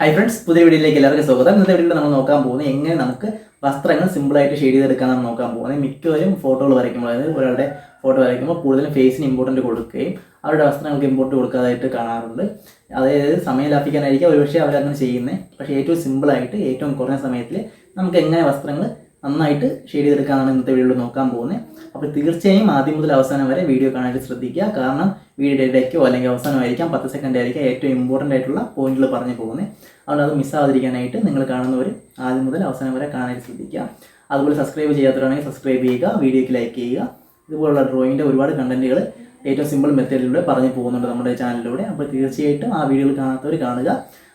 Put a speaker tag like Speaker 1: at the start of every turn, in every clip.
Speaker 1: Hi friends പുതിയ വീഡിയോയിലേക്ക് എല്ലാവർക്കും സ്വാഗതം. ഇന്നത്തെ വീഡിയോയിൽ നമ്മൾ നോക്കാൻ പോകുന്നത് എങ്ങനെ നമുക്ക് വസ്ത്രങ്ങൾ സിമ്പിളായിട്ട് ഷെയ്ഡ് ചെയ്തെടുക്കാനാണ് നോക്കാൻ പോകുന്നത്. മിക്കവരും ഫോട്ടോകൾ വരയ്ക്കുമ്പോൾ അതായത് ഒരാളുടെ ഫോട്ടോ വരയ്ക്കുമ്പോൾ കൂടുതലും ഫേസിന് ഇമ്പോർട്ടന്റ് കൊടുക്കുകയും അവരുടെ വസ്ത്രങ്ങൾക്ക് ഇമ്പോർട്ട് കൊടുക്കാതായിട്ട് കാണാറുണ്ട്. അതായത് സമയം ലാഭിക്കാനായിരിക്കും ഒരുപക്ഷെ അവരങ്ങനെ ചെയ്യുന്നത് പക്ഷേ ഏറ്റവും സിമ്പിളായിട്ട് ഏറ്റവും കുറഞ്ഞ സമയത്തിൽ നമുക്ക് എങ്ങനെ വസ്ത്രങ്ങൾ നന്നായിട്ട് ഷെയ്ഡ് ചെയ്തെടുക്കാനാണ് ഇന്നത്തെ വീഡിയോയിൽ നോക്കാൻ പോകുന്നത്. അപ്പോൾ തീർച്ചയായും ആദ്യം മുതൽ അവസാനം വരെ വീഡിയോ കാണാനായിട്ട് ശ്രദ്ധിക്കുക. കാരണം വീഡിയോ ഇടയ്ക്കോ അല്ലെങ്കിൽ അവസാനമായിരിക്കാം പത്ത് സെക്കൻഡ് ആയിരിക്കാം ഏറ്റവും ഇമ്പോർട്ടന്റ് ആയിട്ടുള്ള പോയിന്റുകൾ പറഞ്ഞു പോകുന്നത്. അതുകൊണ്ട് അത് മിസ്സാവാതിരിക്കാനായിട്ട് നിങ്ങൾ കാണുന്നവർ ആദ്യം മുതൽ അവസാനം വരെ കാണാനായിട്ട് ശ്രദ്ധിക്കുക. അതുപോലെ സബ്സ്ക്രൈബ് ചെയ്യാത്തവരാണെങ്കിൽ സബ്സ്ക്രൈബ് ചെയ്യുക വീഡിയോയ്ക്ക് ലൈക്ക് ചെയ്യുക. ഇതുപോലുള്ള ഡ്രോയിങ്ങിന്റെ ഒരുപാട് കണ്ടന്റുകൾ ഏറ്റവും സിമ്പിൾ മെത്തേഡിലൂടെ പറഞ്ഞു പോകുന്നുണ്ട് നമ്മുടെ ചാനലിലൂടെ അപ്പോൾ തീർച്ചയായിട്ടും ആ വീഡിയോകൾ കാണാത്തവർ കാണുക.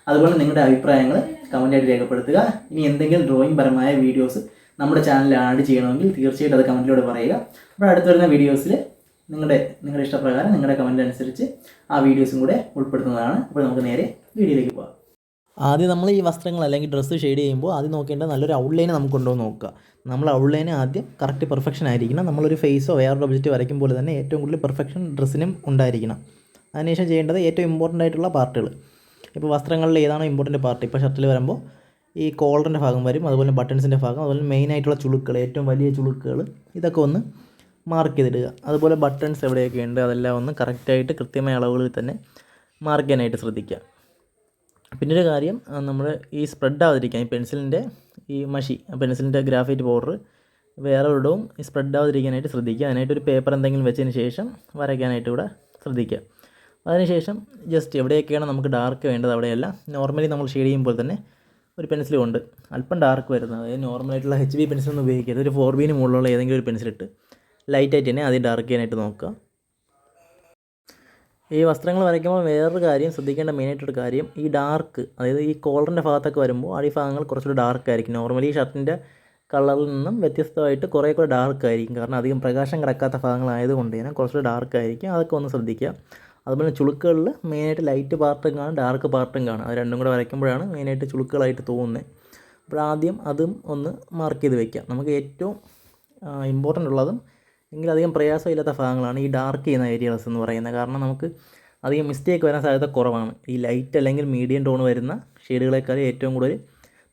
Speaker 1: അതുപോലെ നിങ്ങളുടെ അഭിപ്രായങ്ങൾ കമന്റായിട്ട് രേഖപ്പെടുത്തുക. ഇനി എന്തെങ്കിലും ഡ്രോയിങ് പരമായ വീഡിയോസ് നമ്മുടെ ചാനൽ ആഡ് ചെയ്യണമെങ്കിൽ തീർച്ചയായിട്ടും അത് കമന്റിലൂടെ പറയുക. അപ്പോൾ അടുത്ത് വരുന്ന വീഡിയോസിൽ നിങ്ങളുടെ നിങ്ങളുടെ ഇഷ്ടപ്രകാരം നിങ്ങളുടെ കമന്റ് അനുസരിച്ച് ആ വീഡിയോസും കൂടെ ഉൾപ്പെടുത്തുന്നതാണ്. അപ്പോൾ നമുക്ക് നേരെ വീഡിയോയിലേക്ക് പോകാം.
Speaker 2: ആദ്യം നമ്മൾ ഈ വസ്ത്രങ്ങൾ അല്ലെങ്കിൽ ഡ്രസ്സ് ഷെയ്ഡ് ചെയ്യുമ്പോൾ ആദ്യം നോക്കേണ്ട നല്ലൊരു ഔട്ട്ലൈൻ നമുക്ക് എന്ന് നോക്കുക. നമ്മൾ ഔട്ട്ലൈൻ ആദ്യം കറക്റ്റ് പെർഫെക്ഷൻ ആയിരിക്കണം. നമ്മളൊരു ഫേസോ വേറൊരു ഒബ്ജക്റ്റ് വരയ്ക്കും പോലെ തന്നെ ഏറ്റവും കൂടുതൽ പെർഫെക്ഷൻ ഡ്രസ്സിനും ഉണ്ടായിരിക്കണം. അതിനുശേഷം ചെയ്യേണ്ടത് ഏറ്റവും ഇമ്പോർട്ടന്റ് ആയിട്ടുള്ള പാർട്ടുകൾ ഇപ്പോൾ വസ്ത്രങ്ങളിൽ ഏതാണോ ഇമ്പോർട്ടന്റ് പാർട്ട് ഇപ്പോൾ ഷർട്ടിൽ വരുമ്പോൾ ഈ കോളറിന്റെ ഭാഗം വരും അതുപോലെ ബട്ടൺസിന്റെ ഭാഗം അതുപോലെ മെയിൻ ആയിട്ടുള്ള ചുളുക്കുകൾ ഏറ്റവും വലിയ ചുളുക്കുകൾ ഇതൊക്കെ ഒന്ന് മാർക്ക് ചെയ്തിടുക. അതുപോലെ ബട്ടൺസ് എവിടെയൊക്കെ ഉണ്ട് അതെല്ലാം ഒന്ന് കറക്റ്റായിട്ട് കൃത്യമായ അളവുകളിൽ തന്നെ മാർക്ക് ചെയ്യാനായിട്ട് ശ്രദ്ധിക്കുക. ഒരു കാര്യം നമ്മൾ ഈ സ്പ്രെഡ് ആവാതിരിക്കാൻ ഈ പെൻസിലിന്റെ ഈ മഷി പെൻസിലിന്റെ ഗ്രാഫൈറ്റ് പൗഡർ വേറെ ഒരിടവും സ്പ്രെഡ് ആവാതിരിക്കാനായിട്ട് ശ്രദ്ധിക്കുക. അതിനായിട്ട് ഒരു പേപ്പർ എന്തെങ്കിലും വെച്ചതിന് ശേഷം വരയ്ക്കാനായിട്ട് ഇവിടെ ശ്രദ്ധിക്കുക. അതിനുശേഷം ജസ്റ്റ് എവിടെയൊക്കെയാണ് നമുക്ക് ഡാർക്ക് വേണ്ടത് അവിടെയല്ല നോർമലി നമ്മൾ ഷെയ്ഡ് ചെയ്യുമ്പോൾ തന്നെ ഒരു പെൻസിലും ഉണ്ട് അല്പം ഡാർക്ക് വരുന്നത് അതായത് നോർമലായിട്ടുള്ള എച്ച് ബി പെൻസിലൊന്നും ഉപയോഗിക്കരുത്. ഒരു ഫോർ ബിന് മുകളിലുള്ള ഏതെങ്കിലും ഒരു പെൻസിലിട്ട് ലൈറ്റായിട്ട് തന്നെ ആദ്യം ഡാർക്ക് ചെയ്യാനായിട്ട് നോക്കുക. ഈ വസ്ത്രങ്ങൾ വരയ്ക്കുമ്പോൾ വേറൊരു കാര്യം ശ്രദ്ധിക്കേണ്ട മെയിനായിട്ടൊരു കാര്യം ഈ ഡാർക്ക് അതായത് ഈ കോളറിന്റെ ഭാഗത്തൊക്കെ വരുമ്പോൾ ആ ഈ ഭാഗങ്ങൾ കുറച്ചുകൂടി ഡാർക്ക് ആയിരിക്കും. നോർമലി ഷർട്ടിന്റെ കളറിൽ നിന്നും വ്യത്യസ്തമായിട്ട് കുറേ കൂടെ ഡാർക്ക് ആയിരിക്കും. കാരണം അധികം പ്രകാശം കിടക്കാത്ത ഭാഗങ്ങളായതുകൊണ്ട് തന്നെ കുറച്ചുകൂടി ഡാർക്ക് ആയിരിക്കും. അതൊക്കെ ഒന്ന് ശ്രദ്ധിക്കുക. അതുപോലെ ചുളുക്കുകളിൽ മെയിനായിട്ട് ലൈറ്റ് പാർട്ടും കാണും ഡാർക്ക് പാർട്ടും കാണും. അത് രണ്ടും കൂടെ വരയ്ക്കുമ്പോഴാണ് മെയിനായിട്ട് ചുളുക്കുകളായിട്ട് തോന്നുന്നത്. അപ്പോൾ ആദ്യം അതും ഒന്ന് മാർക്ക് ചെയ്ത് വെക്കാം നമുക്ക് ഏറ്റവും ഇമ്പോർട്ടന്റ് ഉള്ളതും എങ്കിലും അധികം പ്രയാസമില്ലാത്ത ഭാഗങ്ങളാണ് ഈ ഡാർക്ക് ചെയ്യുന്ന ഏരിയാസ് എന്ന് പറയുന്നത്. കാരണം നമുക്ക് അധികം മിസ്റ്റേക്ക് വരാൻ സാധ്യത കുറവാണ്. ഈ ലൈറ്റ് അല്ലെങ്കിൽ മീഡിയം ടോൺ വരുന്ന ഷെയ്ഡുകളെക്കാളും ഏറ്റവും കൂടുതൽ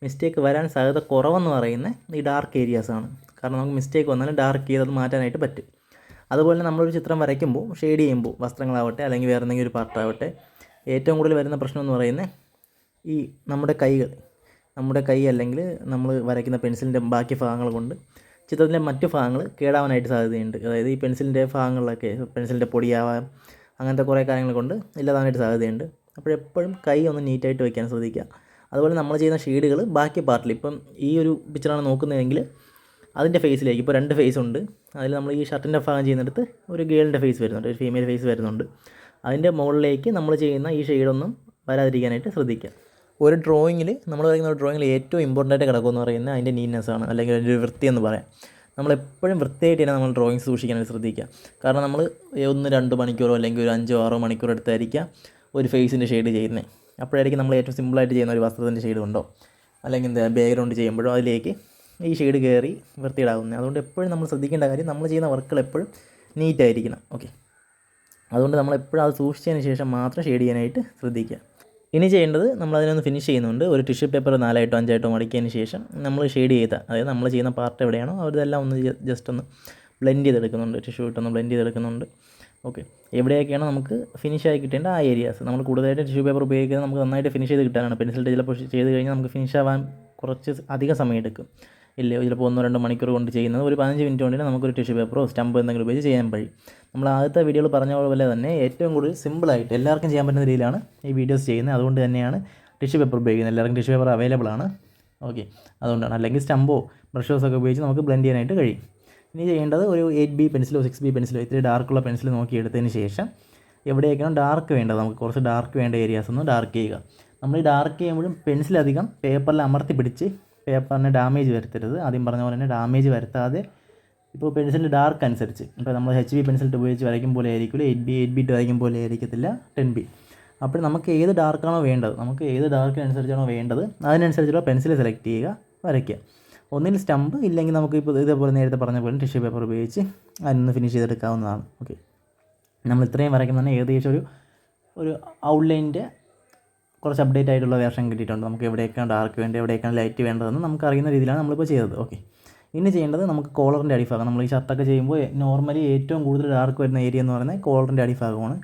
Speaker 2: മിസ്റ്റേക്ക് വരാൻ സാധ്യത കുറവെന്ന് പറയുന്നത് ഈ ഡാർക്ക് ഏരിയാസാണ് കാരണം നമുക്ക് മിസ്റ്റേക്ക് വന്നാലും ഡാർക്ക് ചെയ്ത് അത് മാറ്റാനായിട്ട് പറ്റും. അതുപോലെ നമ്മളൊരു ചിത്രം വരയ്ക്കുമ്പോൾ ഷെയ്ഡ് ചെയ്യുമ്പോൾ വസ്ത്രങ്ങളാവട്ടെ അല്ലെങ്കിൽ വേറെ എന്തെങ്കിലും ഒരു പാർട്ടാവട്ടെ ഏറ്റവും കൂടുതൽ വരുന്ന പ്രശ്നം എന്ന് പറയുന്നത് ഈ നമ്മുടെ കൈകൾ നമ്മുടെ കൈ അല്ലെങ്കിൽ നമ്മൾ വരയ്ക്കുന്ന പെൻസിലിന്റെ ബാക്കി ഭാഗങ്ങൾ കൊണ്ട് ചിത്രത്തിന്റെ മറ്റു ഭാഗങ്ങൾ കേടാവാനായിട്ട് സാധ്യതയുണ്ട്. അതായത് ഈ പെൻസിലിന്റെ ഭാഗങ്ങളിലൊക്കെ പെൻസിലിന്റെ പൊടിയാവാം അങ്ങനത്തെ കുറേ കാര്യങ്ങൾ കൊണ്ട് ഇല്ലാതാവാനായിട്ട് സാധ്യതയുണ്ട്. അപ്പോഴെപ്പോഴും കൈ ഒന്ന് നീറ്റായിട്ട് വയ്ക്കാൻ ശ്രദ്ധിക്കുക. അതുപോലെ നമ്മൾ ചെയ്യുന്ന ഷെയ്ഡുകൾ ബാക്കി പാർട്ടിൽ ഇപ്പം ഈ ഒരു പിക്ചറാണ് നോക്കുന്നതെങ്കിൽ അതിന്റെ ഫേസിലേക്ക് ഇപ്പോൾ രണ്ട് ഫേസ് ഉണ്ട് അതിൽ നമ്മൾ ഈ ഷർട്ടിന്റെ ഭാഗം ചെയ്യുന്നിടത്ത് ഒരു ഗേളിന്റെ ഫേസ് വരുന്നുണ്ട് ഒരു ഫീമെയിൽ ഫേസ് വരുന്നുണ്ട്. അതിന്റെ മുകളിലേക്ക് നമ്മൾ ചെയ്യുന്ന ഈ ഷെയ്ഡൊന്നും വരാതിരിക്കാനായിട്ട് ശ്രദ്ധിക്കുക. ഒരു ഡ്രോയിങ്ങിൽ നമ്മൾ വരയ്ക്കുന്ന ഒരു ഡ്രോയിങ്ങിൽ ഏറ്റവും ഇമ്പോർട്ടന്റ് ആയിട്ട് കിടക്കുമെന്ന് പറയുന്നത് അതിന്റെ നീറ്റ്നെസ് ആണ് അല്ലെങ്കിൽ അതിന്റെ വൃത്തി എന്ന് പറയാം. നമ്മളെപ്പോഴും വൃത്തിയായിട്ട് തന്നെ നമ്മൾ ഡ്രോയിങ് സൂക്ഷിക്കാനായിട്ട് ശ്രദ്ധിക്കുക. കാരണം നമ്മൾ ഒന്ന് രണ്ട് മണിക്കൂറോ അല്ലെങ്കിൽ ഒരു അഞ്ചോ ആറോ മണിക്കൂർ എടുത്തായിരിക്കാം ഒരു ഫേസിന്റെ ഷെയ്ഡ് ചെയ്യുന്നത് അപ്പോഴായിരിക്കും നമ്മൾ ഏറ്റവും സിമ്പിളായിട്ട് ചെയ്യുന്ന ഒരു വസ്ത്രത്തിന്റെ ഷെയ്ഡ് ഉണ്ടോ അല്ലെങ്കിൽ എന്താ ബാക്ക്ഗ്രൗണ്ട് ചെയ്യുമ്പോഴോ അതിലേക്ക് ഈ ഷെയ്ഡ് കയറി വൃത്തിയിടാവുന്നത് അതുകൊണ്ട് എപ്പോഴും നമ്മൾ ശ്രദ്ധിക്കേണ്ട കാര്യം നമ്മൾ ചെയ്യുന്ന വർക്കുകൾ എപ്പോഴും നീറ്റായിരിക്കണം ഓക്കെ അതുകൊണ്ട് നമ്മൾ എപ്പോഴും അത് സൂക്ഷിച്ചതിന് ശേഷം മാത്രം ഷെയ്ഡ് ചെയ്യാനായിട്ട് ശ്രദ്ധിക്കുക. ഇനി ചെയ്യേണ്ടത് നമ്മൾ അതിനൊന്ന് ഫിനിഷ് ചെയ്യുന്നുണ്ട്. ഒരു ടിഷ്യൂ പേപ്പർ നാലായിട്ടോ അഞ്ചായിട്ടോ മടക്കിയതിന് ശേഷം നമ്മൾ ഷെയ്ഡ് ചെയ്ത അതായത് നമ്മൾ ചെയ്യുന്ന പാർട്ട് എവിടെയാണോ അവരിതെല്ലാം ഒന്ന് ജസ്റ്റ് ഒന്ന് ബ്ലെൻഡ് ചെയ്തെടുക്കുന്നുണ്ട്. ടിഷ്യൂ ഇട്ടൊന്ന് ബ്ലെൻഡ് ചെയ്തെടുക്കുന്നുണ്ട്. ഓക്കെ എവിടെയൊക്കെയാണോ നമുക്ക് ഫിനിഷ് ആയി കിട്ടേണ്ട ആ ഏരിയാസ് നമ്മൾ കൂടുതലായിട്ട് ടിഷ്യൂ പേപ്പർ ഉപയോഗിക്കുന്നത് നമുക്ക് നന്നായിട്ട് ഫിനിഷ് ചെയ്ത് കിട്ടാനാണ്. പെൻസിൽ ചിലപ്പോൾ ചെയ്ത് കഴിഞ്ഞാൽ നമുക്ക് ഫിനിഷ് ആവാൻ കുറച്ച് അധികം സമയം എടുക്കും ഇല്ലയോ ചിലപ്പോൾ ഒന്നോ രണ്ടോ മണിക്കൂർ കൊണ്ട് ചെയ്യുന്നത് ഒരു പതിനഞ്ച് മിനിറ്റ് കൊണ്ട് നമുക്കൊരു ടിഷ്യൂ പേപ്പറോ സ്റ്റമ്പോ എന്തെങ്കിലും ഉപയോഗിച്ച് ചെയ്യാൻ കഴിയും. നമ്മൾ ആദ്യത്തെ വീഡിയോയിൽ പറഞ്ഞ പോലെ തന്നെ ഏറ്റവും കൂടുതൽ സിമ്പിളായിട്ട് എല്ലാവർക്കും ചെയ്യാൻ പറ്റുന്ന രീതിയിലാണ് ഈ വീഡിയോസ് ചെയ്യുന്നത്. അതുകൊണ്ട് തന്നെയാണ് ടിഷ്യൂ പേപ്പർ ഉപയോഗിക്കുന്നത്. എല്ലാവർക്കും ടിഷ്യൂ പേപ്പർ അവൈലബിൾ ആണ്. ഓക്കെ. അതുകൊണ്ടാണ്. അല്ലെങ്കിൽ സ്റ്റമ്പോ ബ്രഷോസൊക്കെ ഉപയോഗിച്ച് നമുക്ക് ബ്ലെൻഡ് ചെയ്യാനായിട്ട് കഴിയും. ഇനി ചെയ്യേണ്ടത് ഒരു എയ്റ്റ് ബി പെൻസിലോ സിക്സ് ബി പെൻസിലോ ഇത്തിരി ഡാർക്കുള്ള പെൻസിൽ നോക്കി എടുത്തതിന് ശേഷം എവിടെയൊക്കെയാണ് ഡാർക്ക് വേണ്ടത് നമുക്ക് കുറച്ച് ഡാർക്ക് വേണ്ട ഏരിയാസ് ഒന്ന് ഡാർക്ക് ചെയ്യുക. നമ്മൾ ഈ ഡാർക്ക് ചെയ്യുമ്പോഴും പെൻസിലധികം പേപ്പറിൽ അമർത്തി പിടിച്ച് പേപ്പറിന് ഡാമേജ് വരുത്തരുത്. ആദ്യം പറഞ്ഞ പോലെ തന്നെ ഡാമേജ് വരുത്താതെ ഇപ്പോൾ പെൻസിലിന്റെ ഡാർക്ക് അനുസരിച്ച്. ഇപ്പോൾ നമ്മൾ എച്ച് ബി പെൻസിൽ ഉപയോഗിച്ച് വരയ്ക്കും പോലെ ആയിരിക്കില്ല എയ്റ്റ് ബി എയ്റ്റ് ബി ഇട്ട് വരയ്ക്കും പോലെ ആയിരിക്കത്തില്ല ടെൻ ബി അപ്പോൾ നമുക്ക് ഏത് ഡാർക്കാണോ വേണ്ടത് നമുക്ക് ഏത് ഡാർക്കിനനുസരിച്ചാണോ വേണ്ടത് അതിനനുസരിച്ചുള്ള പെൻസിൽ സെലക്ട് ചെയ്യുക വരയ്ക്കുക. ഒന്നിൽ സ്റ്റമ്പ് ഇല്ലെങ്കിൽ നമുക്ക് ഇപ്പോൾ ഇതേപോലെ നേരത്തെ പറഞ്ഞ പോലെ ടിഷ്യൂ പേപ്പർ ഉപയോഗിച്ച് അതിനൊന്ന് ഫിനിഷ് ചെയ്തെടുക്കാവുന്നതാണ്. ഓക്കെ നമ്മൾ ഇത്രയും വരയ്ക്കുന്ന തന്നെ ഏകദേശം ഒരു ഒരു ഔട്ട്ലൈന്റെ കുറച്ച് അപ്ഡേറ്റ് ആയിട്ടുള്ള വേർഷൻ കിട്ടിയിട്ടുണ്ട്. നമുക്ക് എവിടെയൊക്കെയാണ് ഡാർക്ക് വേണ്ടത് എവിടെയൊക്കെയാണ് ലൈറ്റ് വേണ്ടതെന്ന് നമുക്ക് അറിയുന്ന രീതിയിലാണ് നമ്മളിപ്പോൾ ചെയ്തത്. ഓക്കെ ഇനി ചെയ്യേണ്ടത് നമുക്ക് കോളറിന്റെ അടിഭാഗം. നമ്മൾ ഈ ഷർട്ടൊക്കെ ചെയ്യുമ്പോൾ നോർമലി ഏറ്റവും കൂടുതൽ ഡാർക്ക് വരുന്ന ഏരിയ എന്ന് പറയുന്നത് കോളറിന്റെ അടിഭാഗമാണ്.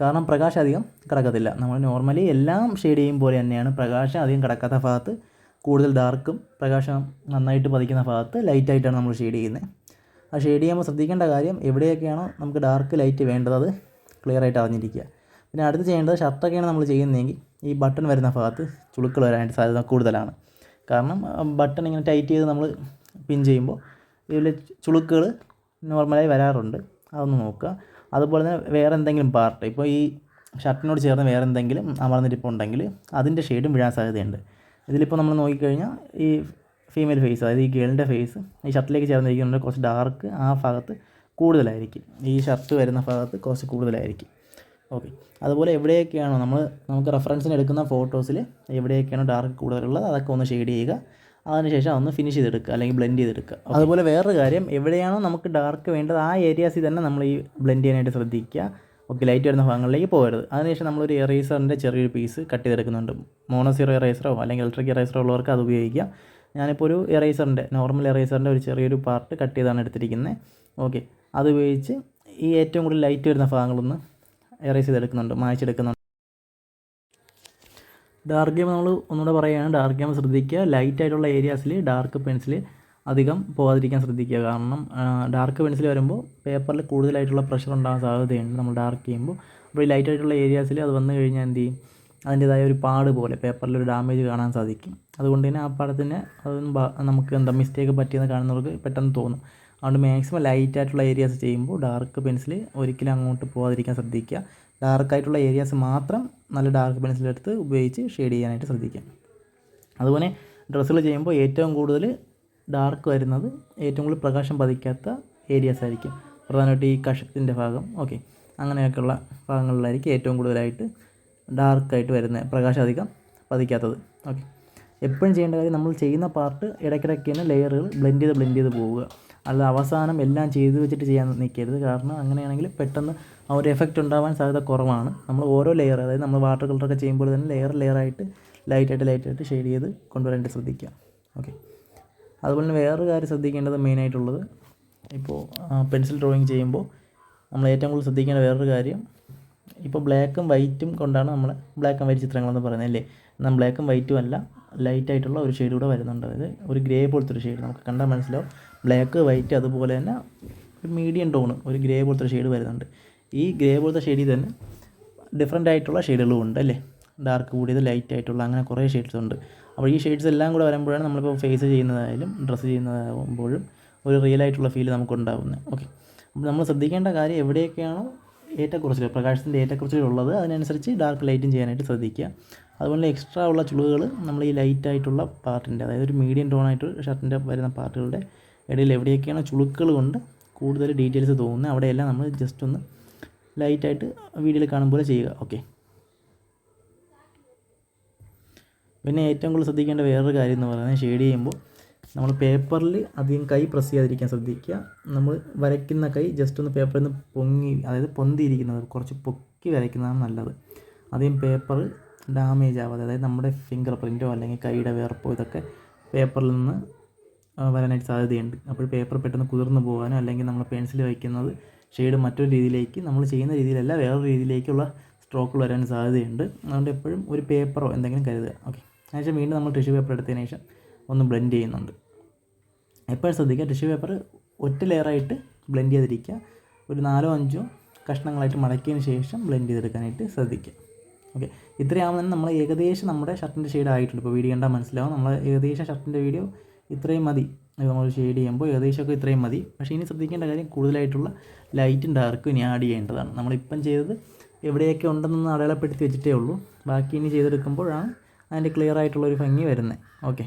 Speaker 2: കാരണം പ്രകാശം അധികം കിടക്കത്തില്ല. നമ്മൾ നോർമലി എല്ലാം ഷെയ്ഡ് ചെയ്യും പോലെ തന്നെയാണ് പ്രകാശം അധികം കിടക്കാത്ത ഭാഗത്ത് കൂടുതൽ ഡാർക്കും പ്രകാശം നന്നായിട്ട് പതിക്കുന്ന ഭാഗത്ത് ലൈറ്റായിട്ടാണ് നമ്മൾ ഷെയ്ഡ് ചെയ്യുന്നത്. ആ ഷെയ്ഡ് ചെയ്യുമ്പോൾ ശ്രദ്ധിക്കേണ്ട കാര്യം എവിടെയൊക്കെയാണോ നമുക്ക് ഡാർക്ക് ലൈറ്റ് വേണ്ടത്. അത് ക്ലിയർ ആയിട്ട് അറിഞ്ഞിരിക്കുക. പിന്നെ അടുത്ത് ചെയ്യേണ്ടത് ഷർട്ടൊക്കെയാണ് നമ്മൾ ചെയ്യുന്നതെങ്കിൽ ഈ ബട്ടൺ വരുന്ന ഭാഗത്ത് ചുളുക്കൾ വരാനായിട്ട് സാധ്യത കൂടുതലാണ്. കാരണം ബട്ടൺ ഇങ്ങനെ ടൈറ്റ് ചെയ്ത് നമ്മൾ പിൻ ചെയ്യുമ്പോൾ ഇതിൽ ചുളുക്കുകൾ നോർമലായി വരാറുണ്ട്. അതൊന്ന് നോക്കുക. അതുപോലെ തന്നെ വേറെ എന്തെങ്കിലും പാർട്ട് ഇപ്പോൾ ഈ ഷർട്ടിനോട് ചേർന്ന് വേറെ എന്തെങ്കിലും അമർന്നിരിപ്പുണ്ടെങ്കിൽ അതിന്റെ ഷെയ്ഡും വീഴാൻ സാധ്യതയുണ്ട്. ഇതിലിപ്പോൾ നമ്മൾ നോക്കിക്കഴിഞ്ഞാൽ ഈ ഫീമെയിൽ ഫേസ് അതായത് ഈ ഗേളിന്റെ ഫേസ് ഈ ഷർട്ടിലേക്ക് ചേർന്നിരിക്കുന്നുണ്ട് കുറച്ച് ഡാർക്ക് ആ ഭാഗത്ത് കൂടുതലായിരിക്കും. ഈ ഷർട്ട് വരുന്ന ഭാഗത്ത് കുറച്ച് കൂടുതലായിരിക്കും. ഓക്കെ. അതുപോലെ എവിടെയൊക്കെയാണോ നമ്മൾ നമുക്ക് റെഫറൻസിന് എടുക്കുന്ന ഫോട്ടോസിൽ എവിടെയൊക്കെയാണോ ഡാർക്ക് കൂടുതലുള്ളത് അതൊക്കെ ഒന്ന് ഷെയ്ഡ് ചെയ്യുക. അതിനുശേഷം അതൊന്ന് ഫിനിഷ് ചെയ്തെടുക്കുക അല്ലെങ്കിൽ ബ്ലെൻഡ് ചെയ്തെടുക്കുക. അതുപോലെ വേറൊരു കാര്യം എവിടെയാണോ നമുക്ക് ഡാർക്ക് വേണ്ടത് ആ ഏരിയാസിൽ തന്നെ നമ്മൾ ഈ ബ്ലെൻഡ് ചെയ്യാനായിട്ട് ശ്രദ്ധിക്കുക. ഓക്കെ ലൈറ്റ് വരുന്ന ഭാഗങ്ങളിലേക്ക് പോകരുത്. അതിനുശേഷം നമ്മളൊരു എറേസറിന്റെ ചെറിയൊരു പീസ് കട്ട് ചെയ്തെടുക്കുന്നുണ്ട്. മോണോസീറോ എറേസറോ അല്ലെങ്കിൽ ഇലക്ട്രിക് എറേസറോ ഉള്ളവർക്ക് അത് ഉപയോഗിക്കാം ഞാനിപ്പോൾ ഒരു എറേസറിന്റെ നോർമൽ എറേസറിന്റെ ഒരു ചെറിയൊരു പാർട്ട് കട്ട് ചെയ്താണ് എടുത്തിരിക്കുന്നത് ഓക്കെ അത് ഉപയോഗിച്ച് ഈ ഏറ്റവും കൂടുതൽ ലൈറ്റ് വരുന്ന ഭാഗങ്ങളൊന്ന് എറേസ് ചെയ്തെടുക്കുന്നുണ്ട് മായ്ച്ചെടുക്കുന്നുണ്ട്. ഡാർക്ക് ഗെയിം നമ്മൾ ഒന്നുകൂടെ പറയുകയാണ്. ഡാർക്ക് ഗെയിം ശ്രദ്ധിക്കുക. ലൈറ്റ് ആയിട്ടുള്ള ഏരിയാസിൽ ഡാർക്ക് പെൻസിൽ അധികം പോകാതിരിക്കാൻ ശ്രദ്ധിക്കുക. കാരണം ഡാർക്ക് പെൻസിൽ വരുമ്പോൾ പേപ്പറിൽ കൂടുതലായിട്ടുള്ള പ്രഷർ ഉണ്ടാകാൻ സാധ്യതയുണ്ട് നമ്മൾ ഡാർക്ക് ചെയ്യുമ്പോൾ. അപ്പോൾ ഈ ലൈറ്റ് ആയിട്ടുള്ള ഏരിയാസിൽ അത് വന്നു കഴിഞ്ഞാൽ എന്ത് ചെയ്യും? അതിന്റേതായ ഒരു പാട് പോലെ പേപ്പറിൽ ഒരു ഡാമേജ് കാണാൻ സാധിക്കും. അതുകൊണ്ട് തന്നെ ആ പടത്തിന് അതൊന്നും നമുക്ക് എന്താ മിസ്റ്റേക്ക് പറ്റിയെന്ന് കാണുന്നവർക്ക് പെട്ടെന്ന് തോന്നും. അതുകൊണ്ട് മാക്സിമം ലൈറ്റ് ആയിട്ടുള്ള ഏരിയാസ് ചെയ്യുമ്പോൾ ഡാർക്ക് പെൻസിൽ ഒരിക്കലും അങ്ങോട്ട് പോകാതിരിക്കാൻ ശ്രദ്ധിക്കുക. ഡാർക്ക് ആയിട്ടുള്ള ഏരിയാസ് മാത്രം നല്ല ഡാർക്ക് പെൻസിൽ എടുത്ത് ഉപയോഗിച്ച് ഷെയ്ഡ് ചെയ്യാനായിട്ട് ശ്രദ്ധിക്കുക. അതുപോലെ ഡ്രസ്സുകൾ ചെയ്യുമ്പോൾ ഏറ്റവും കൂടുതൽ ഡാർക്ക് വരുന്നത് ഏറ്റവും കൂടുതൽ പ്രകാശം പതിക്കാത്ത ഏരിയാസ് ആയിരിക്കും. പ്രധാനമായിട്ട് ഈ കഷത്തിന്റെ ഭാഗം. ഓക്കെ അങ്ങനെയൊക്കെയുള്ള ഭാഗങ്ങളിലായിരിക്കും ഏറ്റവും കൂടുതലായിട്ട് ഡാർക്കായിട്ട് വരുന്നത് പ്രകാശം അധികം പതിക്കാത്തത്. ഓക്കെ എപ്പോഴും ചെയ്യേണ്ട കാര്യം നമ്മൾ ചെയ്യുന്ന പാർട്ട് ഇടയ്ക്കിടയ്ക്ക് തന്നെ ലെയറുകൾ ബ്ലെൻഡ് ചെയ്ത് ബ്ലെൻഡ് ചെയ്ത് പോവുക. അല്ല അവസാനം എല്ലാം ചെയ്തു വെച്ചിട്ട് ചെയ്യാൻ നിൽക്കരുത് കാരണം അങ്ങനെയാണെങ്കിൽ പെട്ടെന്ന് ആ ഒരു എഫക്റ്റ് ഉണ്ടാവാൻ സാധ്യത കുറവാണ്. നമ്മൾ ഓരോ ലെയർ അതായത് നമ്മൾ വാട്ടർ കളറൊക്കെ ചെയ്യുമ്പോൾ തന്നെ ലെയർ ലെയറായിട്ട് ലൈറ്റായിട്ട് ലൈറ്റായിട്ട് ഷെയ്ഡ് ചെയ്ത് കൊണ്ടുവരാനായിട്ട് ശ്രദ്ധിക്കുക. ഓക്കെ അതുപോലെ തന്നെ വേറൊരു കാര്യം ശ്രദ്ധിക്കേണ്ടത് മെയിനായിട്ടുള്ളത് ഇപ്പോൾ പെൻസിൽ ഡ്രോയിങ് ചെയ്യുമ്പോൾ നമ്മൾ ഏറ്റവും കൂടുതൽ ശ്രദ്ധിക്കേണ്ട വേറൊരു കാര്യം ഇപ്പോൾ ബ്ലാക്കും വൈറ്റും കൊണ്ടാണ് നമ്മൾ ബ്ലാക്ക് ആൻഡ് വൈറ്റ് ചിത്രങ്ങളെന്ന് പറയുന്നത് അല്ലേ? എന്നാൽ ബ്ലാക്കും വൈറ്റും അല്ല ലൈറ്റായിട്ടുള്ള ഒരു ഷെയ്ഡ് കൂടെ വരുന്നുണ്ട്. അതായത് ഒരു ഗ്രേ പോലത്തെ ഒരു ഷെയ്ഡ് നമുക്ക് കണ്ടാൽ മനസ്സിലാവും. ബ്ലാക്ക് വൈറ്റ് അതുപോലെ തന്നെ ഒരു മീഡിയം ടോണ് ഒരു ഗ്രേ പോലത്തെ ഷെയ്ഡ് വരുന്നുണ്ട്. ഈ ഗ്രേ പോലത്തെ ഷെയ്ഡിൽ തന്നെ ഡിഫറെന്റ് ആയിട്ടുള്ള ഷെയ്ഡുകളും ഉണ്ട് അല്ലേ? ഡാർക്ക് കൂടിയത് ലൈറ്റ് ആയിട്ടുള്ള അങ്ങനെ കുറേ ഷെയ്ഡ്സ് ഉണ്ട്. അപ്പോൾ ഈ ഷെയ്ഡ്സ് എല്ലാം കൂടെ വരുമ്പോഴാണ് നമ്മളിപ്പോൾ ഫേസ് ചെയ്യുന്നതായാലും ഡ്രസ്സ് ചെയ്യുന്നതാകുമ്പോഴും ഒരു റിയൽ ആയിട്ടുള്ള ഫീൽ നമുക്ക് ഉണ്ടാകുന്നത് ഓക്കെ അപ്പോൾ നമ്മൾ ശ്രദ്ധിക്കേണ്ട കാര്യം എവിടെയൊക്കെയാണോ ഏറ്റക്കുറച്ചിൽ പ്രകാശത്തിന്റെ ഏറ്റക്കുറച്ചിലുള്ളത് അതിനനുസരിച്ച് ഡാർക്ക് ലൈറ്റും ചെയ്യാനായിട്ട് ശ്രദ്ധിക്കുക. അതുപോലെ എക്സ്ട്രാ ഉള്ള ചുളുകൾ നമ്മൾ ഈ ലൈറ്റായിട്ടുള്ള പാർട്ടിന്റെ അതായത് ഒരു മീഡിയം ടോൺ ആയിട്ട് ഷർട്ടിന്റെ വരുന്ന പാർട്ടുകളുടെ ഇടയിൽ എവിടെയൊക്കെയാണ് ചുളുക്കൾ കൊണ്ട് കൂടുതൽ ഡീറ്റെയിൽസ് തോന്നുന്നത് അവിടെയെല്ലാം നമ്മൾ ജസ്റ്റ് ഒന്ന് ലൈറ്റായിട്ട് വീഡിയോയിൽ കാണും പോലെ ചെയ്യുക. ഓക്കെ പിന്നെ ഏറ്റവും കൂടുതൽ ശ്രദ്ധിക്കേണ്ട വേറൊരു കാര്യം എന്ന് പറയുന്നത് ഷെയ്ഡ് ചെയ്യുമ്പോൾ നമ്മൾ പേപ്പറിൽ അധികം കൈ പ്രസ് ചെയ്യാതിരിക്കാൻ ശ്രദ്ധിക്കുക. നമ്മൾ വരയ്ക്കുന്ന കൈ ജസ്റ്റ് ഒന്ന് പേപ്പറിൽ നിന്ന് പൊങ്ങി അതായത് പൊന്തിയിരിക്കുന്നത് കുറച്ച് പൊക്കി വരയ്ക്കുന്നതാണ് നല്ലത്. അധികം പേപ്പർ ഡാമേജ് ആവാതെ അതായത് നമ്മുടെ ഫിംഗർ പ്രിന്റോ അല്ലെങ്കിൽ കൈയുടെ വേർപ്പോ ഇതൊക്കെ പേപ്പറിൽ നിന്ന് വരാനായിട്ട് സാധ്യതയുണ്ട്. അപ്പോൾ പേപ്പർ പെട്ടെന്ന് കുതിർന്നു പോകാനോ അല്ലെങ്കിൽ നമ്മൾ പെൻസിൽ വയ്ക്കുന്നത് ഷെയ്ഡ് മറ്റൊരു രീതിയിലേക്ക് നമ്മൾ ചെയ്യുന്ന രീതിയിലല്ല വേറൊരു രീതിയിലേക്കുള്ള സ്ട്രോക്കുകൾ വരാൻ സാധ്യതയുണ്ട്. അതുകൊണ്ട് എപ്പോഴും ഒരു പേപ്പറോ എന്തെങ്കിലും കരുതുക. ഓക്കെ അതിനുശേഷം വീണ്ടും നമ്മൾ ടിഷ്യൂ പേപ്പർ എടുത്തതിന് ശേഷം ഒന്ന് ബ്ലെൻഡ് ചെയ്യുന്നുണ്ട്. എപ്പോഴും ശ്രദ്ധിക്കുക ടിഷ്യൂ പേപ്പർ ഒറ്റ ലെയറായിട്ട് ബ്ലെൻഡ് ചെയ്തിരിക്കുക ഒരു നാലോ അഞ്ചോ കഷ്ണങ്ങളായിട്ട് മടക്കിയതിന് ശേഷം ബ്ലെൻഡ് ചെയ്തെടുക്കാനായിട്ട് ശ്രദ്ധിക്കുക. ഓക്കെ ഇത്രയാകുമ്പോൾ തന്നെ നമ്മൾ ഏകദേശം നമ്മുടെ ഷർട്ടിന്റെ ഷെയ്ഡ് ആയിട്ടുണ്ട്. ഇപ്പോൾ വീഡിയോ കണ്ടാൽ മനസ്സിലാവും. നമ്മൾ ഏകദേശം ഷർട്ടിന്റെ വീഡിയോ ഇത്രയും മതി. നമ്മൾ ഷെയ്ഡ് ചെയ്യുമ്പോൾ ഏകദേശമൊക്കെ ഇത്രയും മതി. പക്ഷേ ഇനി ശ്രദ്ധിക്കേണ്ട കാര്യം കൂടുതലായിട്ടുള്ള ലൈറ്റും ഡാർക്കും ഇനി ആഡ് ചെയ്യേണ്ടതാണ്. നമ്മളിപ്പം ചെയ്തത് എവിടെയൊക്കെ ഉണ്ടെന്നൊന്ന് അടയാളപ്പെടുത്തി വെച്ചിട്ടേ ഉള്ളൂ. ബാക്കി ഇനി ചെയ്തെടുക്കുമ്പോഴാണ് അതിന്റെ ക്ലിയർ ആയിട്ടുള്ള ഒരു ഭംഗി വരുന്നത്. ഓക്കെ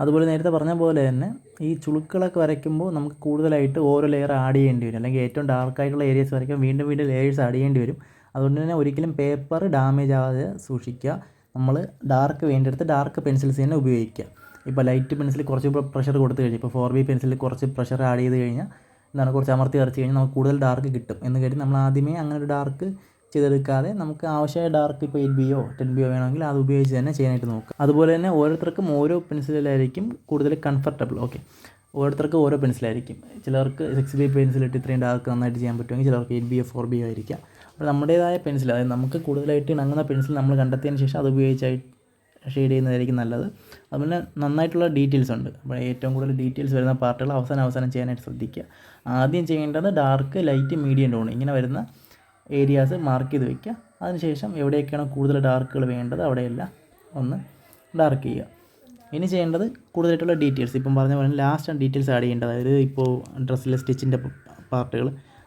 Speaker 2: അതുപോലെ നേരത്തെ പറഞ്ഞ പോലെ തന്നെ ഈ ചുളുക്കളൊക്കെ വരയ്ക്കുമ്പോൾ നമുക്ക് കൂടുതലായിട്ട് ഓരോ ലെയർ ആഡ് ചെയ്യേണ്ടി വരും. അല്ലെങ്കിൽ ഏറ്റവും ഡാർക്കായിട്ടുള്ള ഏരിയസ് വരയ്ക്കാൻ വീണ്ടും വീണ്ടും ലെയേഴ്സ് ആഡ് ചെയ്യേണ്ടി വരും. അതുകൊണ്ട് തന്നെ ഒരിക്കലും പേപ്പർ ഡാമേജ് ആവാതെ സൂക്ഷിക്കുക. നമ്മൾ ഡാർക്ക് വേണ്ടിയെടുത്ത് ഡാർക്ക് പെൻസിൽസ് തന്നെ ഉപയോഗിക്കുക. ഇപ്പോൾ ലൈറ്റ് പെൻസിൽ കുറച്ച് പ്രഷർ കൊടുത്തു കഴിഞ്ഞാൽ ഇപ്പോൾ ഫോർ ബി പെൻസിൽ കുറച്ച് പ്രഷർ ആഡ് ചെയ്ത് കഴിഞ്ഞാൽ എന്താണ് കുറച്ച് അമർത്തി വരച്ച് കഴിഞ്ഞാൽ നമുക്ക് കൂടുതൽ ഡാർക്ക് കിട്ടും. എന്ന് കരുതി നമ്മൾ ആദ്യമേ അങ്ങനെ ഒരു ഡാർക്ക് ചെയ്തെടുക്കാതെ നമുക്ക് ആവശ്യമായ ഡാർക്ക് ഇപ്പോൾ എയ്റ്റ് ബിയോ ടെൻ ബിയോ വേണമെങ്കിൽ അത് ഉപയോഗിച്ച് തന്നെ ചെയ്യാനായിട്ട് നോക്കുക അതുപോലെ തന്നെ ഓരോരുത്തർക്കും ഓരോ പെൻസിലായിരിക്കും കൂടുതൽ കംഫർട്ടബിൾ ഓക്കെ ഓരോരുത്തർക്കും ഓരോ പെൻസിലായിരിക്കും ചിലർക്ക് സിക്സ് ബി പെൻസിലിട്ട് ഇത്രയും ഡാർക്ക് നന്നായിട്ട് ചെയ്യാൻ പറ്റുമെങ്കിൽ ചിലർക്ക് എയ്റ്റ് ബിയോ ഫോർ ബിയോ ആയിരിക്കാം. അപ്പോൾ നമ്മുടേതായ പെൻസിൽ അതായത് നമുക്ക് കൂടുതലായിട്ട് ഇണങ്ങുന്ന പെൻസിൽ നമ്മൾ കണ്ടെത്തിയതിന് ശേഷം അത് ഉപയോഗിച്ചായി ഷെയ്ഡ് ചെയ്യുന്നതായിരിക്കും നല്ലത്. അതുപോലെ നന്നായിട്ടുള്ള ഡീറ്റെയിൽസ് ഉണ്ട്. അപ്പോൾ ഏറ്റവും കൂടുതൽ ഡീറ്റെയിൽസ് വരുന്ന പാർട്ടുകൾ അവസാനം അവസാനം ചെയ്യാനായിട്ട് ശ്രദ്ധിക്കുക. ആദ്യം ചെയ്യേണ്ടത് ഡാർക്ക് ലൈറ്റ് മീഡിയം ടോൺ. ഇങ്ങനെ വരുന്ന ഏരിയാസ് മാർക്ക് ചെയ്ത് വയ്ക്കുക അതിനുശേഷം എവിടെയൊക്കെയാണ് കൂടുതൽ ഡാർക്കുകൾ വേണ്ടത് അവിടെയെല്ലാം ഒന്ന് ഡാർക്ക് ചെയ്യുക. ഇനി ചെയ്യേണ്ടത് കൂടുതലായിട്ടുള്ള ഡീറ്റെയിൽസ്. ഇപ്പം പറഞ്ഞ പോലെ ലാസ്റ്റ് ഡീറ്റെയിൽസ് ആഡ് ചെയ്യേണ്ടത്. അതായത് ഇപ്പോൾ ഡ്രസ്സിലെ സ്റ്റിച്ചിന്റെ പാർട്ടുകൾ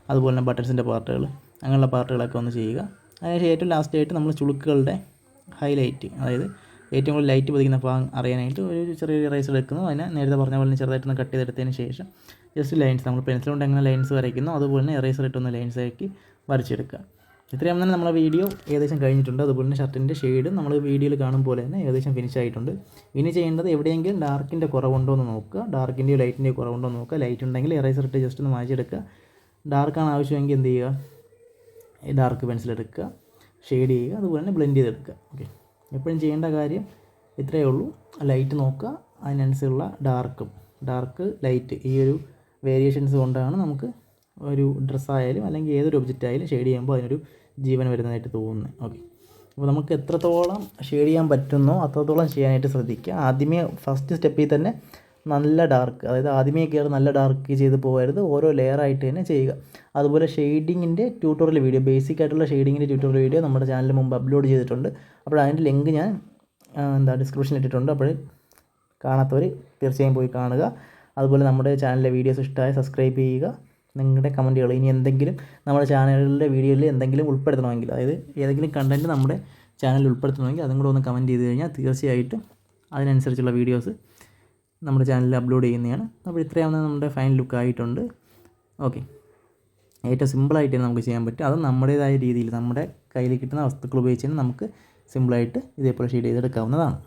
Speaker 2: അതുപോലെ തന്നെ ബട്ടൺസിന്റെ പാർട്ടുകൾ അങ്ങനെയുള്ള പാർട്ടുകളൊക്കെ ഒന്ന് ചെയ്യുക. അതിനുശേഷം ഏറ്റവും ലാസ്റ്റായിട്ട് നമ്മൾ ചുളുക്കുകളുടെ ഹൈലൈറ്റ് അതായത് ഏറ്റവും കൂടുതൽ ലൈറ്റ് പതിക്കുന്ന ഭാഗം അറിയാനായിട്ട് ഒരു ചെറിയൊരു ഇറേസർ എടുക്കുന്നു. അതിനെ നേരത്തെ പറഞ്ഞ പോലെ ചെറുതായിട്ടൊന്ന് കട്ട് ചെയ്തെടുത്തതിന് ശേഷം ജസ്റ്റ് ലൈൻസ് നമ്മൾ പെൻസിൽ കൊണ്ട് എങ്ങനെ ലൈൻസ് വരയ്ക്കുന്നു അതുപോലെ തന്നെ ഇറേസർ ഇട്ടൊന്ന് ലൈൻസ് ആക്കി വരച്ചെടുക്കുക. ഇത്രയും തന്നെ നമ്മളെ വീഡിയോ ഏകദേശം കഴിഞ്ഞിട്ടുണ്ട്. അതുപോലെ തന്നെ ഷർട്ടിന്റെ ഷെയ്ഡ് നമ്മൾ വീഡിയോയിൽ കാണും പോലെ തന്നെ ഏകദേശം ഫിനിഷ് ആയിട്ടുണ്ട്. ഇനി ചെയ്യേണ്ടത് എവിടെയെങ്കിലും ഡാർക്കിന്റെ കുറവുണ്ടോ എന്ന് നോക്കുക. ഡാർക്കിന്റെയോ ലൈറ്റിന്റെയോ കുറവുണ്ടോ എന്ന് നോക്കുക. ലൈറ്റ് ഉണ്ടെങ്കിൽ ഇറേസർ ഇട്ട് ജസ്റ്റ് ഒന്ന് മാറ്റിയെടുക്കുക. ഡാർക്കാണ് ആവശ്യമെങ്കിൽ എന്ത് ചെയ്യുക? ഡാർക്ക് പെൻസിൽ എടുക്കുക. ഷെയ്ഡ് ചെയ്യുക. അതുപോലെ തന്നെ ബ്ലെൻഡ് ചെയ്തെടുക്കുക. ഓക്കെ എപ്പോഴും ചെയ്യേണ്ട കാര്യം ഇത്രയേ ഉള്ളൂ. ലൈറ്റ് നോക്കുക. അതിനനുസരിച്ചുള്ള ഡാർക്കും ഡാർക്ക് ലൈറ്റ് ഈ ഒരു വേരിയേഷൻസ് കൊണ്ടാണ് നമുക്ക് ഒരു ഡ്രസ്സായാലും അല്ലെങ്കിൽ ഏതൊരു ഒബ്ജക്റ്റ് ആയാലും ഷെയ്ഡ് ചെയ്യുമ്പോൾ അതിനൊരു ജീവൻ വരുന്നതായിട്ട് തോന്നുന്നത്. ഓക്കെ അപ്പോൾ നമുക്ക് എത്രത്തോളം ഷെയ്ഡ് ചെയ്യാൻ പറ്റുന്നോ അത്രത്തോളം ചെയ്യാനായിട്ട് ശ്രദ്ധിക്കുക. ആദ്യമേ ഫസ്റ്റ് സ്റ്റെപ്പിൽ തന്നെ നല്ല ഡാർക്ക് അതായത് ആദ്യമേ കയറി നല്ല ഡാർക്ക് ചെയ്ത് പോകരുത് ഓരോ ലെയർ ആയിട്ട് തന്നെ ചെയ്യുക. അതുപോലെ ഷെയ്ഡിങ്ങിന്റെ ട്യൂട്ടോറിയൽ വീഡിയോ ബേസിക് ആയിട്ടുള്ള ഷെയ്ഡിങ്ങിന്റെ ട്യൂട്ടോറിയൽ വീഡിയോ നമ്മുടെ ചാനലിൽ മുമ്പ് അപ്ലോഡ് ചെയ്തിട്ടുണ്ട്. അപ്പോൾ അതിന്റെ ലിങ്ക് ഞാൻ എന്താ ഡിസ്ക്രിപ്ഷനിൽ ഇട്ടിട്ടുണ്ട്. അപ്പോൾ കാണാത്തവർ തീർച്ചയായും പോയി കാണുക. അതുപോലെ നമ്മുടെ ചാനലിലെ വീഡിയോസ് ഇഷ്ടമായ സബ്സ്ക്രൈബ് ചെയ്യുക. നിങ്ങളുടെ കമന്റുകൾ ഇനി എന്തെങ്കിലും നമ്മുടെ ചാനലിലെ വീഡിയോയിൽ എന്തെങ്കിലും ഉൾപ്പെടുത്തണമെങ്കിൽ അതായത് ഏതെങ്കിലും കണ്ടന്റ് നമ്മുടെ ചാനലിൽ ഉൾപ്പെടുത്തണമെങ്കിൽ അതും കൂടെ ഒന്ന് കമന്റ് ചെയ്ത് കഴിഞ്ഞാൽ തീർച്ചയായിട്ടും അതിനനുസരിച്ചുള്ള വീഡിയോസ് നമ്മുടെ ചാനലിൽ അപ്ലോഡ് ചെയ്യുന്നതാണ്. അപ്പോൾ ഇത്രയാവുന്ന നമ്മുടെ ഫൈൻ ലുക്ക് ആയിട്ടുണ്ട്. ഓക്കെ ഏറ്റവും സിമ്പിളായിട്ട് നമുക്ക് ചെയ്യാൻ പറ്റും. അത് നമ്മുടേതായ രീതിയിൽ നമ്മുടെ കയ്യിൽ കിട്ടുന്ന വസ്തുക്കൾ ഉപയോഗിച്ച് തന്നെ നമുക്ക് സിമ്പിളായിട്ട് ഇതേപോലെ ഷെയ്ഡ് ചെയ്തെടുക്കാവുന്നതാണ്.